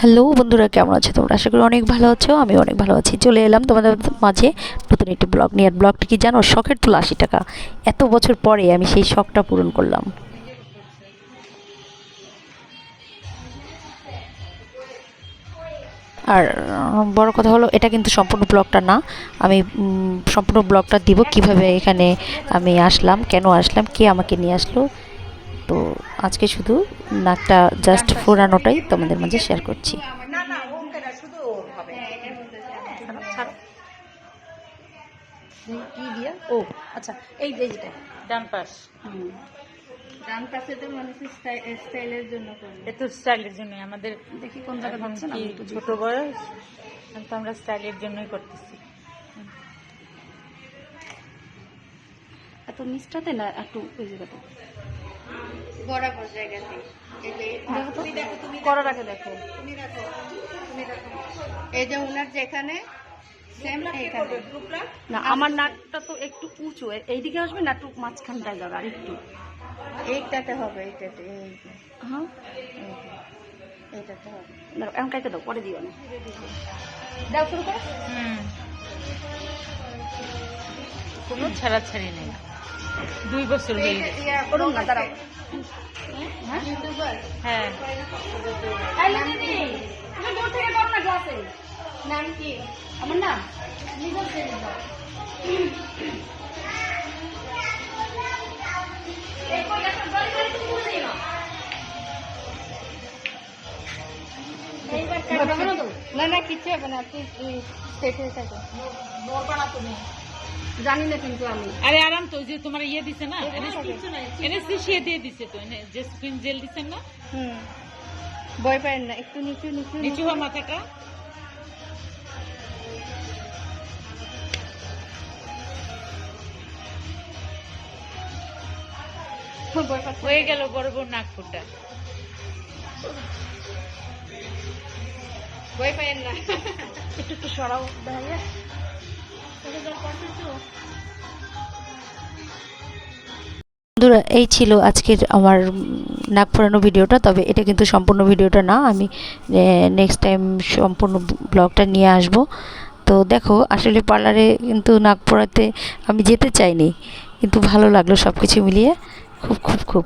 Hello বন্ধুরা, কেমন আছো তোমরা? আশা করি অনেক ভালো আছো আমি অনেক ভালো আছি। চলে এলাম তোমাদের মাঝে নতুন একটি ব্লগ নিয়ে। আর ব্লগটি কি জানো, শখের তুলা আশি টাকা। এত বছর পরে আমি সেই শখটা পূরণ করলাম। আর বড় কথা হলো, এটা কিন্তু সম্পূর্ণ ব্লগটা না। আমি সম্পূর্ণ ব্লগটা দিব কীভাবে এখানে আমি আসলাম, কেন আসলাম, কে আমাকে নিয়ে আসলো আজকে শুধু নাকটা জাস্ট ফোরানোটাই তোমাদের মাঝে শেয়ার করছি। কি দিয়া? ও আচ্ছা এই যে যেটা ডান পাশ। ডান পাশে তো মানুষের স্টাইলের জন্য স্টাইলের জন্য আমাদের দেখি কোন জায়গায় হচ্ছে না কি একটু ছোট বয়স তো আমরা স্টাইলের জন্যই করতেছি। এত না একটু ওই জায়গাটা বরাবর জায়গাতে। এই যে দেখো তো। করার আগে দেখো। এই যে ওনার যেখানে না আমার নাকটা তো একটু উঁচু। এইদিকে আসবে না টুক মাঝখানটায় যাবে আর একটু। এইটাতে হবে এইটাতে হ্যাঁ। এইটাতে হবে। দাঁড়াও, এখন কাইতে দাও পরে দিও না। দাও শুরু করো। হুম। কোনো ছাড়াছাড়ি নেই। দুই বছর হয়ে গেছে। করুন না দাঁড়াও। হ্যাঁ। তুমি দূর থেকে করো না নাম কি? আমার নাম নিজের তুমি না। না হবে না তুই তুই স্টেটে থাকো। জানি না কিন্তু আমি। আরে আরাম তো যে তোমার ইয়ে দিছে না এনেস্থেশিয়া দিয়ে দিছে তো যে স্প্রিং জেল দিছেন না? হুম ভয় পাবেন না একটু নিচু নিচু নিচু। হওয়া মাথাটা। হয়ে গেল বড় বড় নাক ফুটা। ভয় পাবেন না। একটু একটু সরাও দেখা যায় বন্ধুরা, এই ছিল আজকের আমার নাক ফোরানো ভিডিওটা, তবে এটা কিন্তু সম্পূর্ণ ভিডিওটা না, আমি নেক্সট টাইম সম্পূর্ণ ব্লগটা নিয়ে আসব। তো দেখো, আসলে পার্লারে কিন্তু নাক ফোরাতে আমি যেতে চাইনি, কিন্তু ভালো লাগল সব কিছু মিলিয়ে, খুব খুব খুব।